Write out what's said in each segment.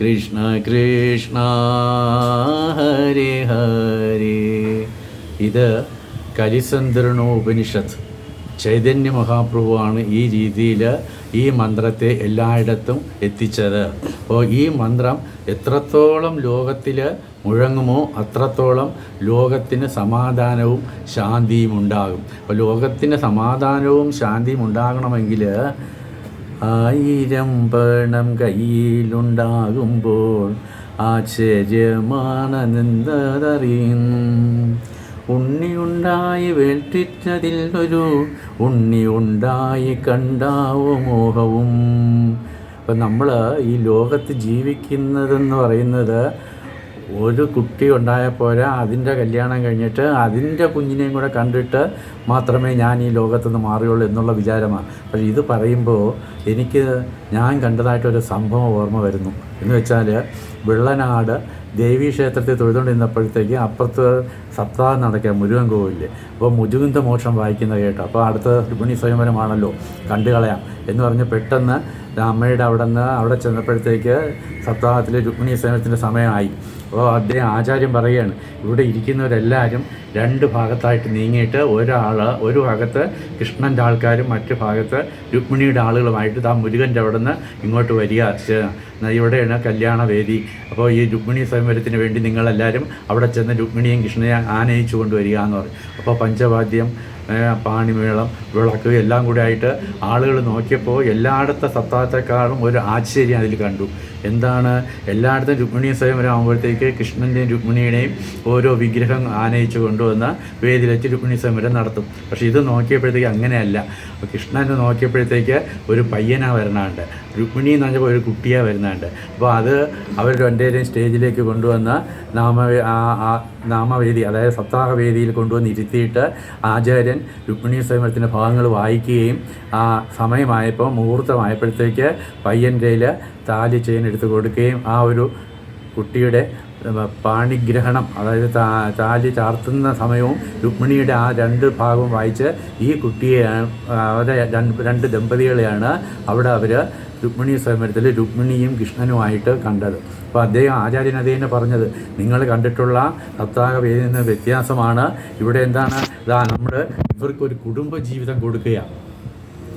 കൃഷ്ണ കൃഷ്ണ ഹരേ ഹരേ. ഇത് കരിസന്ദ്രണോ ഉപനിഷത്ത് ചൈതന്യ മഹാപ്രഭുവാണ് ഈ രീതിയിൽ ഈ മന്ത്രത്തെ എല്ലായിടത്തും എത്തിച്ചത്. അപ്പോൾ ഈ മന്ത്രം എത്രത്തോളം ലോകത്തിൽ മുഴങ്ങുമോ അത്രത്തോളം ലോകത്തിന് സമാധാനവും ശാന്തിയും ഉണ്ടാകും. അപ്പോൾ ലോകത്തിന് സമാധാനവും ശാന്തിയും ഉണ്ടാകണമെങ്കിൽ ആയിരം പണം കയ്യിലുണ്ടാകുമ്പോൾ ആശ്ചര്യമാണെന്നതറിയുന്നു ഉണ്ണിയുണ്ടായി വേൾട്ടിച്ചതിൽ ഒരു ഉണ്ണി ഉണ്ടായി കണ്ടാവോ മോഹവും. അപ്പം നമ്മൾ ഈ ലോകത്ത് ജീവിക്കുന്നതെന്ന് പറയുന്നത് ഒരു കുട്ടി ഉണ്ടായാൽ പോരാ അതിന്റെ കല്യാണം കഴിഞ്ഞിട്ട് അതിന്റെ കുഞ്ഞിനെയും കൂടെ കണ്ടിട്ട് മാത്രമേ ഞാൻ ഈ ലോകത്തു നിന്ന് മാറുകയുള്ളൂ എന്നുള്ള വിചാരമാണ്. പക്ഷേ ഇത് പറയുമ്പോൾ എനിക്ക് ഞാൻ കണ്ടതായിട്ടൊരു സംഭവം ഓർമ്മ വരുന്നു. എന്ന് വെച്ചാൽ വെള്ളനാട് ദേവീ ക്ഷേത്രത്തിൽ തൊഴുതുകൊണ്ടിരുന്നപ്പോഴത്തേക്ക് അപ്പുറത്ത് സപ്താഹം നടക്കുക മുരുകൻ കോവിലിൽ അപ്പോൾ മുജുകുന്ദ മോക്ഷം വായിക്കുന്ന കേട്ടോ. അപ്പോൾ അടുത്ത രുക്മിണി സ്വയംവരമാണല്ലോ കണ്ടു കളയാം എന്ന് പറഞ്ഞ് പെട്ടെന്ന് അമ്മയുടെ അവിടെ നിന്ന് അവിടെ ചെന്നപ്പോഴത്തേക്ക് സപ്താഹത്തിൽ രുക്മിണി സ്വയംവരത്തിന്റെ സമയമായി. അപ്പോൾ അദ്ദേഹം ആചാര്യം പറയുകയാണ്. ഇവിടെ ഇരിക്കുന്നവരെല്ലാവരും രണ്ട് ഭാഗത്തായിട്ട് നീങ്ങിയിട്ട് ഒരാൾ ഒരു ഭാഗത്ത് കൃഷ്ണന്റെ ആൾക്കാരും മറ്റു ഭാഗത്ത് രുക്മിണിയുടെ ആളുകളുമായിട്ട് താ മുരുകന്റെ അവിടെ നിന്ന് ഇങ്ങോട്ട് വരിക. ഇവിടെയാണ് കല്യാണവേദി. അപ്പോൾ ഈ രുക്മിണി സ്വയംവരത്തിന് വേണ്ടി നിങ്ങളെല്ലാവരും അവിടെ ചെന്ന് രുക്മിണിയും കൃഷ്ണയെ ആനയിച്ചു കൊണ്ടുവരിക എന്ന് പറഞ്ഞു. അപ്പോൾ പഞ്ചവാദ്യം പാണിമേളം വിളക്ക് എല്ലാം കൂടി ആയിട്ട് ആളുകൾ നോക്കിയപ്പോൾ എല്ലായിടത്തെ സത്താത്തക്കാളും ഒരു ആശ്ചര്യം അതിൽ കണ്ടു. എന്താണ്? എല്ലായിടത്തും രുക്മിണി സ്വയംവരം ആകുമ്പോഴത്തേക്ക് കൃഷ്ണന്റെയും രുക്മിണിയുടെയും ഓരോ വിഗ്രഹം ആനയിച്ചു കൊണ്ടുവന്ന് വേദിയിലെത്തി രുക്മിണി സ്വയംവരം നടത്തും. പക്ഷേ ഇത് നോക്കിയപ്പോഴത്തേക്ക് അങ്ങനെയല്ല. കൃഷ്ണനെ നോക്കിയപ്പോഴത്തേക്ക് ഒരു പയ്യനാ വരണുണ്ട്. രുക്മിണി എന്ന് പറഞ്ഞപ്പോൾ ഒരു കുട്ടിയാണ് വരുന്നുണ്ട് അപ്പോൾ അത് അവർ രണ്ടുപേരെയും സ്റ്റേജിലേക്ക് കൊണ്ടുവന്ന് നാമ നാമവേദി അതായത് സപ്താഹ വേദിയിൽ കൊണ്ടുവന്ന് ഇരുത്തിയിട്ട് ആചാര്യൻ രുക്മിണി സ്വയംവരത്തിന്റെ ഭാഗങ്ങൾ വായിക്കുകയും ആ സമയമായപ്പോൾ മുഹൂർത്തമായപ്പോഴത്തേക്ക് പയ്യന്റെ താലി ചെയിൻ എടുത്ത് കൊടുക്കുകയും ആ ഒരു കുട്ടിയുടെ പാണിഗ്രഹണം അതായത് താ- താലി ചാർത്തുന്ന സമയവും രുക്മിണിയുടെ ആ രണ്ട് ഭാഗവും വായിച്ച് ഈ കുട്ടിയെ അവരെ രണ്ട് ദമ്പതികളെയാണ് അവിടെ അവർ രുക്മിണി സ്വയംവരത്തിൽ രുക്മിണിയും കൃഷ്ണനുമായിട്ട് കണ്ടത്. അപ്പോൾ അദ്ദേഹം ആചാര്യൻ അദ്ദേഹം പറഞ്ഞത് നിങ്ങൾ കണ്ടിട്ടുള്ള സപ്താഹ വേദിയിൽ നിന്ന് വ്യത്യാസമാണ്. ഇവിടെ എന്താണ്? ഇതാ നമ്മൾ ഇവർക്കൊരു കുടുംബ ജീവിതം കൊടുക്കുകയാണ്.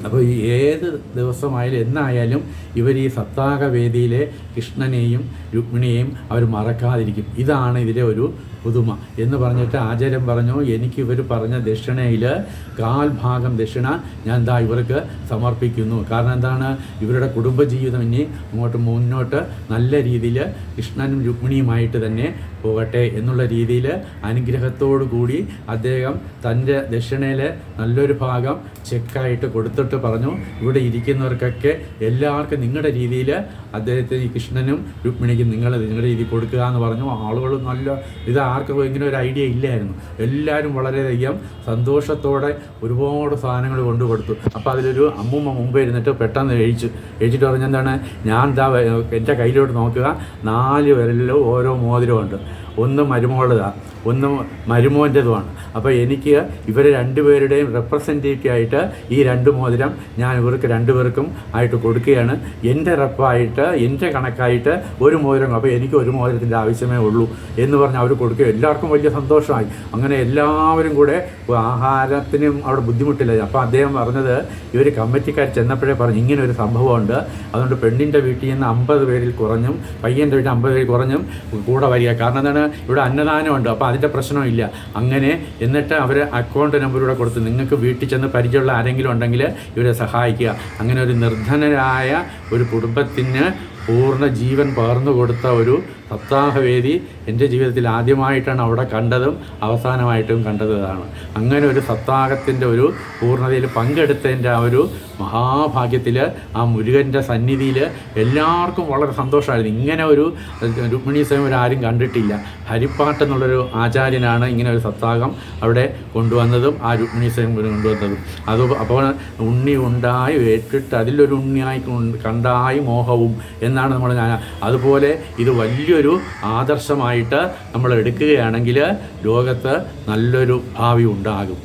അപ്പോൾ ഈ ഏത് ദിവസമായാലും എന്നായാലും ഇവർ ഈ സപ്താഹ വേദിയിലെ കൃഷ്ണനെയും രുക്മിണിയെയും അവർ മറക്കാതിരിക്കും. ഇതാണ് ഇതിലെ ഒരു പുതുമ. എന്ന് പറഞ്ഞിട്ട് ആചാര്യൻ പറഞ്ഞു എനിക്ക് ഇവർ പറഞ്ഞ ദക്ഷിണയിൽ കാൽഭാഗം ദക്ഷിണ ഞാൻ എന്താ ഇവർക്ക് സമർപ്പിക്കുന്നു. കാരണം എന്താണ്? ഇവരുടെ കുടുംബജീവിതം ഇനി അങ്ങോട്ട് മുന്നോട്ട് നല്ല രീതിയിൽ കൃഷ്ണനും രുക്മിണിയുമായിട്ട് തന്നെ പോകട്ടെ എന്നുള്ള രീതിയിൽ അനുഗ്രഹത്തോടു കൂടി അദ്ദേഹം തന്റെ ദക്ഷിണയിലെ നല്ലൊരു ഭാഗം ചെക്കായിട്ട് കൊടുത്തിട്ട് പറഞ്ഞു ഇവിടെ ഇരിക്കുന്നവർക്കൊക്കെ എല്ലാവർക്കും നിങ്ങളുടെ രീതിയിൽ അദ്ദേഹത്തിന് കൃഷ്ണനും രുക്മിണിക്കും നിങ്ങൾ നിങ്ങളുടെ രീതിയിൽ കൊടുക്കുക എന്ന് പറഞ്ഞു. ആളുകൾ നല്ല ഇത് ആർക്കും ഇങ്ങനെ ഒരു ഐഡിയ ഇല്ലായിരുന്നു. എല്ലാവരും വളരെയധികം സന്തോഷത്തോടെ ഒരുപാട് സാധനങ്ങൾ കൊണ്ടു കൊടുത്തു. അപ്പോൾ അതിലൊരു അമ്മൂമ്മ മുമ്പ് ഇരുന്നിട്ട് പെട്ടെന്ന് എഴിച്ചു എഴിച്ചിട്ട് പറഞ്ഞെന്താണ്? ഞാൻ എന്താ എന്റെ കയ്യിലോട്ട് നോക്കുക. നാല് വിരലിലും ഓരോ മോതിരമുണ്ട്. ഒന്ന് മരുമകളുതാണ് ഒന്ന് മരുമോന്റെതുമാണ്. അപ്പോൾ എനിക്ക് ഇവർ രണ്ടുപേരുടെയും റെപ്രസെന്റേറ്റീവ് ആയിട്ട് ഈ രണ്ട് മോതിരം ഞാൻ ഇവർക്ക് രണ്ടുപേർക്കും ആയിട്ട് കൊടുക്കുകയാണ്. എന്റെ റെപ്പായിട്ട് എന്റെ കണക്കായിട്ട് ഒരു മോതിരം അപ്പോൾ എനിക്ക് ഒരു മോതിരത്തിന്റെ ആവശ്യമേ ഉള്ളൂ എന്ന് പറഞ്ഞ് അവർ കൊടുക്കുക എല്ലാവർക്കും വലിയ സന്തോഷമായി. അങ്ങനെ എല്ലാവരും കൂടെ ആഹാരത്തിനും അവിടെ ബുദ്ധിമുട്ടില്ല. അപ്പോൾ അദ്ദേഹം പറഞ്ഞത് ഇവർ കമ്മിറ്റിക്കാർ ചെന്നപ്പോഴേ പറഞ്ഞു ഇങ്ങനെ ഒരു സംഭവമുണ്ട്. അതുകൊണ്ട് പെണ്ണിന്റെ വീട്ടിൽ നിന്ന് അമ്പത് പേരിൽ കുറഞ്ഞും പയ്യന്റെ വീട്ടിൽ അമ്പത് പേരിൽ കുറഞ്ഞും കൂടെ വരിക. കാരണം എന്താണ്? ഇവിടെ അന്നദാനമുണ്ട്. അപ്പോൾ അതിന്റെ പ്രശ്നമില്ല. അങ്ങനെ എന്നിട്ട് അവർ അക്കൗണ്ട് നമ്പറൂടെ കൊടുത്ത് നിങ്ങൾക്ക് വീട്ടിൽ ചെന്ന് പരിചയമുള്ള ആരെങ്കിലും ഉണ്ടെങ്കിൽ ഇവരെ സഹായിക്കുക. അങ്ങനെ ഒരു നിർധനരായ ഒരു കുടുംബത്തിന് പൂർണ ജീവൻ പകർന്നു കൊടുത്ത ഒരു സപ്താഹവേദി എന്റെ ജീവിതത്തിൽ ആദ്യമായിട്ടാണ് അവിടെ കണ്ടതും അവസാനമായിട്ടും കണ്ടതാണ് അങ്ങനെ ഒരു സപ്താഹത്തിന്റെ ഒരു പൂർണതയിൽ പങ്കെടുത്തതിന്റെ ആ ഒരു മഹാഭാഗ്യത്തിൽ ആ മുരുകന്റെ സന്നിധിയിൽ എല്ലാവർക്കും വളരെ സന്തോഷമായിരുന്നു. ഇങ്ങനെ ഒരു രുക്മിണി സ്വയം ആരും കണ്ടിട്ടില്ല. ഹരിപ്പാട്ട് എന്നുള്ളൊരു ആചാര്യനാണ് ഇങ്ങനെ ഒരു സപ്താഹം അവിടെ കൊണ്ടുവന്നതും ആ രുക്മിണി സ്വയം കൊണ്ടുവന്നതും. അത് അപ്പോൾ ഉണ്ണി ഉണ്ടായി ഏറ്റിട്ട് അതിലൊരു ഉണ്ണിയായി കൊണ്ട് കണ്ടായി മോഹവും എന്നാണ് നമ്മൾ ഞാൻ അതുപോലെ ഇത് വലിയൊരു ആദർശമായിട്ട് നമ്മൾ എടുക്കുകയാണെങ്കിൽ ലോകത്ത് നല്ലൊരു ഭാവി ഉണ്ടാകും.